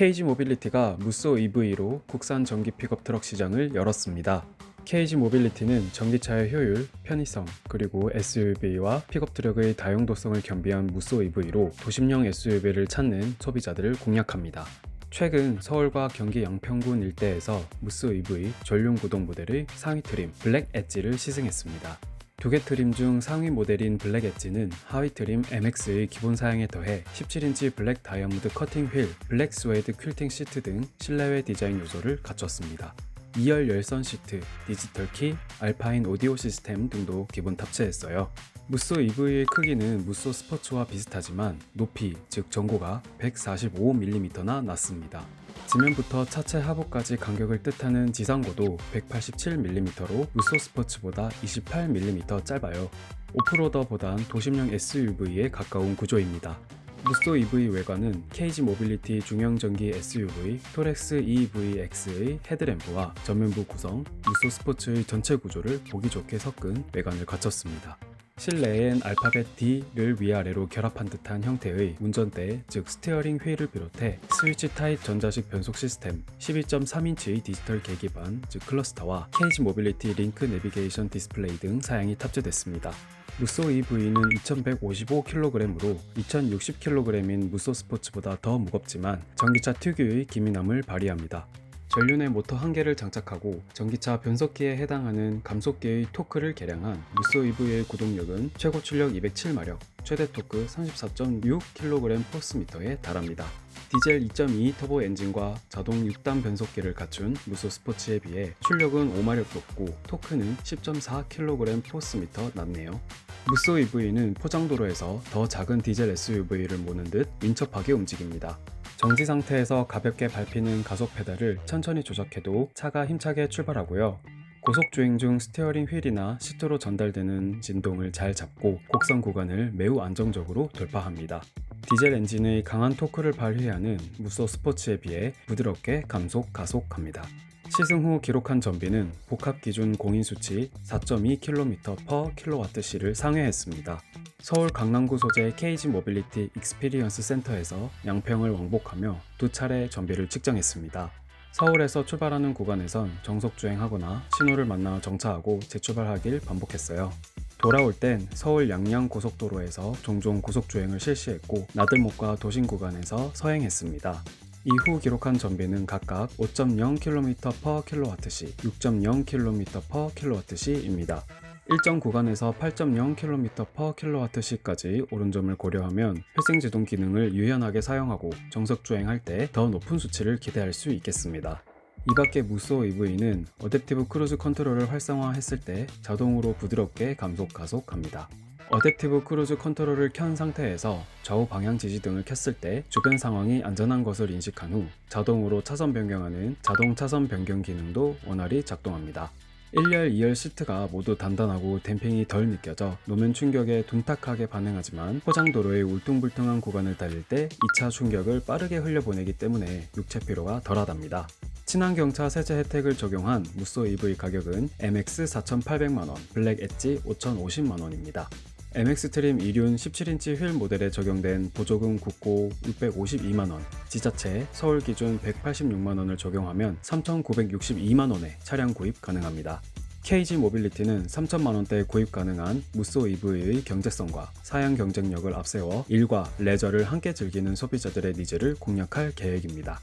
KG 모빌리티가 무쏘 EV로 국산 전기 픽업 트럭 시장을 열었습니다. KG 모빌리티는 전기차의 효율, 편의성, 그리고 SUV와 픽업 트럭의 다용도성을 겸비한 무쏘 EV로 도심형 SUV를 찾는 소비자들을 공략합니다. 최근 서울과 경기 양평군 일대에서 무쏘 EV 전용 구동 모델의 상위 트림 블랙 엣지를 시승했습니다. 두개 트림 중 상위 모델인 블랙 엣지는 하위 트림 MX의 기본 사양에 더해 17인치 블랙 다이아몬드 커팅 휠, 블랙 스웨이드 퀼팅 시트 등 실내외 디자인 요소를 갖췄습니다. 2열 열선 시트, 디지털 키, 알파인 오디오 시스템 등도 기본 탑재했어요. 무쏘 EV의 크기는 무쏘 스포츠와 비슷하지만 높이, 즉 전고가 145mm나 낮습니다. 지면부터 차체 하부까지 간격을 뜻하는 지상고도 187mm로 무쏘 스포츠보다 28mm 짧아요. 오프로더보단 도심형 SUV에 가까운 구조입니다. 무쏘 EV 외관은 KG 모빌리티 중형 전기 SUV 토렉스 EVX의 헤드램프와 전면부 구성, 무쏘 스포츠의 전체 구조를 보기 좋게 섞은 외관을 갖췄습니다. 실내엔 알파벳 D를 위아래로 결합한 듯한 형태의 운전대, 즉 스티어링 휠을 비롯해 스위치 타입 전자식 변속 시스템, 12.3인치 디지털 계기판, 즉 클러스터와 케이지 모빌리티 링크 내비게이션 디스플레이 등 사양이 탑재됐습니다. 무쏘 EV는 2155kg으로 2060kg인 무쏘 스포츠보다 더 무겁지만 전기차 특유의 기민함을 발휘합니다. 전륜에 모터 한 개를 장착하고 전기차 변속기에 해당하는 감속기의 토크를 개량한 무쏘 EV의 구동력은 최고 출력 207마력, 최대 토크 34.6kg 포스미터에 달합니다. 디젤 2.2 터보 엔진과 자동 6단 변속기를 갖춘 무쏘 스포츠에 비해 출력은 5마력 높고 토크는 10.4kg 포스미터 낮네요. 무쏘 EV는 포장도로에서 더 작은 디젤 SUV를 모는 듯 민첩하게 움직입니다. 정지 상태에서 가볍게 밟히는 가속 페달을 천천히 조작해도 차가 힘차게 출발하고요. 고속 주행 중 스티어링 휠이나 시트로 전달되는 진동을 잘 잡고 곡선 구간을 매우 안정적으로 돌파합니다. 디젤 엔진의 강한 토크를 발휘하는 무쏘 스포츠에 비해 부드럽게 감속, 가속합니다. 시승 후 기록한 전비는 복합 기준 공인 수치 4.2km/kWh를 상회했습니다. 서울 강남구 소재 KG 모빌리티 익스피리언스 센터에서 양평을 왕복하며 두 차례 전비를 측정했습니다. 서울에서 출발하는 구간에선 정속 주행하거나 신호를 만나 정차하고 재출발하길 반복했어요. 돌아올 땐 서울 양양 고속도로에서 종종 고속 주행을 실시했고 나들목과 도심 구간에서 서행했습니다. 이후 기록한 전비는 각각 5.0km/kWh, 6.0km/kWh입니다. 일정 구간에서 8.0km/kWh까지 오른 점을 고려하면 회생 제동 기능을 유연하게 사용하고 정석 주행할 때 더 높은 수치를 기대할 수 있겠습니다. 이 밖에 무쏘 EV는 어댑티브 크루즈 컨트롤을 활성화했을 때 자동으로 부드럽게 감속 가속합니다. 어댑티브 크루즈 컨트롤을 켠 상태에서 좌우 방향 지지 등을 켰을 때 주변 상황이 안전한 것을 인식한 후 자동으로 차선 변경하는 자동 차선 변경 기능도 원활히 작동합니다. 1열, 2열 시트가 모두 단단하고 댐핑이 덜 느껴져 노면 충격에 둔탁하게 반응하지만 포장도로의 울퉁불퉁한 구간을 달릴 때 2차 충격을 빠르게 흘려보내기 때문에 육체 피로가 덜하답니다. 친환경차 세제 혜택을 적용한 무쏘 EV 가격은 MX 4,800만원, 블랙 엣지 5,050만원입니다. MX 트림 2륜 17인치 휠 모델에 적용된 보조금 국고 652만원, 지자체 서울 기준 186만원을 적용하면 3,962만원에 차량 구입 가능합니다. KG 모빌리티는 3천만원대 구입 가능한 무쏘 EV의 경제성과 사양 경쟁력을 앞세워 일과 레저를 함께 즐기는 소비자들의 니즈를 공략할 계획입니다.